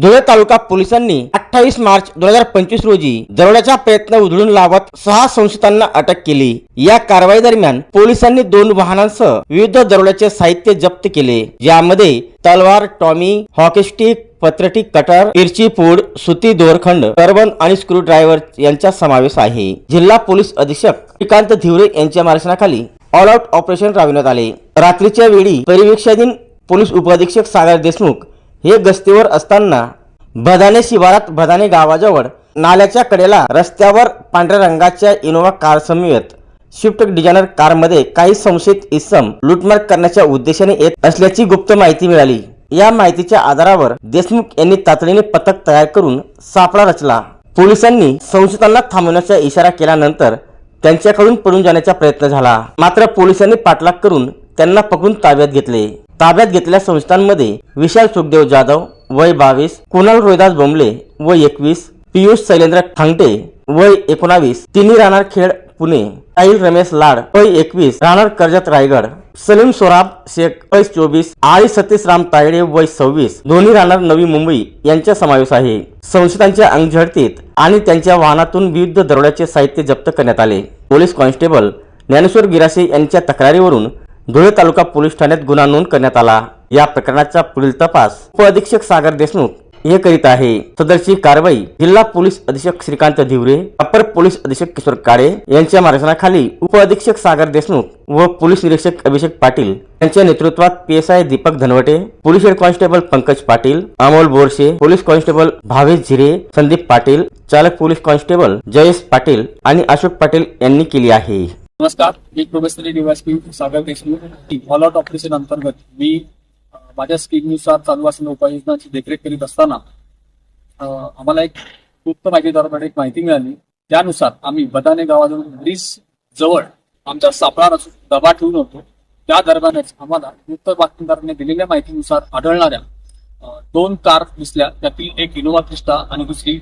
धुळे तालुका पोलिसांनी अठ्ठावीस मार्च दोन हजार पंचवीस रोजी दरोड्याचा प्रयत्न उधळून लावत सहा संशयितांना अटक केली. या कारवाई दरम्यान पोलिसांनी दोन वाहनांसह विविध दरोड्याचे साहित्य जप्त केले ज्यामध्ये तलवार टॉमी हॉकी स्टिक पत्रटी कटर इरची पूड सुती दोरखंड टर्बन आणि स्क्रू ड्रायव्हर यांचा समावेश आहे. जिल्हा पोलीस अधीक्षक श्रीकांत धिवरे यांच्या मार्गदर्शनाखाली ऑल आउट ऑपरेशन राबविण्यात आले. रात्रीच्या वेळी परिवेक्षाधीन पोलीस उपअधीक्षक सागर देशमुख हे गस्तीवर असताना भदाने शिवारात भदाने गावाजवळ नाल्याच्या कडेला रस्त्यावर पांढऱ्या रंगाच्या इनोव्हा कार समवेत. स्विफ्ट डिझायनर कारमध्ये काही संशयित इसम लुटमार करण्याच्या उद्देशाने येत असल्याची गुप्त माहिती मिळाली. या माहितीच्या आधारावर देशमुख यांनी तातडीने पथक तयार करून सापळा रचला. पोलिसांनी संशयितांना थांबवण्याचा इशारा केल्यानंतर त्यांच्याकडून पळून जाण्याचा प्रयत्न झाला. मात्र पोलिसांनी पाठलाग करून त्यांना पकडून ताब्यात घेतले. ताब्यात घेतलेल्या संस्थांमध्ये विशाल सुखदेव जाधव वय बावीस कुणाल रोहिदास बोंबले वय एकवीस पियुष शैलेंद्र ठांगटे वय एकोणावीस तिन्ही राहणार खेड पुणे. साहिल रमेश लाड वय एकवीस राहणार कर्जत रायगड. सलीम सोराब शेख वय चोवीस आळी सतीश राम तायडे वय सव्वीस दोन्ही राहणार नवी मुंबई यांचा समावेश आहे. संशयितांच्या अंगझडतीत आणि त्यांच्या वाहनातून विविध दरोड्याचे साहित्य जप्त करण्यात आले. पोलीस कॉन्स्टेबल ज्ञानेश्वर गिरासे यांच्या तक्रारीवरून धुळे तालुका पोलीस ठाण्यात गुन्हा नोंद करण्यात आला. या प्रकरणाचा पुढील तपास उपअधीक्षक सागर देशमुख हे करीत आहे. सदरची कारवाई जिल्हा पोलीस अधीक्षक श्रीकांत धिवरे अपर पोलीस अधीक्षक किशोर काळे यांच्या मार्गदर्शनाखाली उपअधीक्षक सागर देशमुख व पोलीस निरीक्षक अभिषेक पाटील यांच्या नेतृत्वात PSI Deepak Dhanwate police head constable Pankaj Patil Amol Borshe police constable Bhavesh Zire Sandeep Patil चालक पोलीस कॉन्स्टेबल जयेश पाटील आणि अशोक पाटील यांनी केली आहे. नमस्कार मी professor DYSP Sagar Deshmukh. All out operation अंतर्गत मी माझ्या स्कीमनुसार चालू असलेल्या उपाययोजनांची देखरेख करीत असताना आम्हाला एक गुप्त माहितीदाराकडे एक माहिती मिळाली. त्यानुसार आम्ही बदाने गावाजवळ ब्रिज जवळ आमचा सापळा रचून दबा ठेवून होतो. त्या दरम्यानच आम्हाला गुप्त बातमीदाराने दिलेल्या माहितीनुसार आढळणाऱ्या दोन कार दिसल्या. त्यातील एक इनोवा क्रिस्टा आणि दुसरी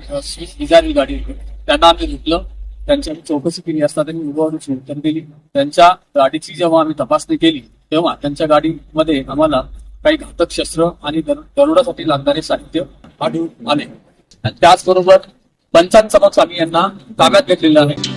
डिझायर गाडी होती. त्यांना आम्ही लुटलं. त्यांची आम्ही चौकशी केली असता त्यांनी उभारून उत्तर दिली त्यांच्या गाडीची जेव्हा आम्ही तपासणी केली तेव्हा त्यांच्या गाडीमध्ये आम्हाला काही घातक शस्त्र आणि दरोडासाठी लागणारे साहित्य आढळून आले. आणि त्याचबरोबर पंचांसमक्ष आम्ही यांना ताब्यात घेतलेलं आहे.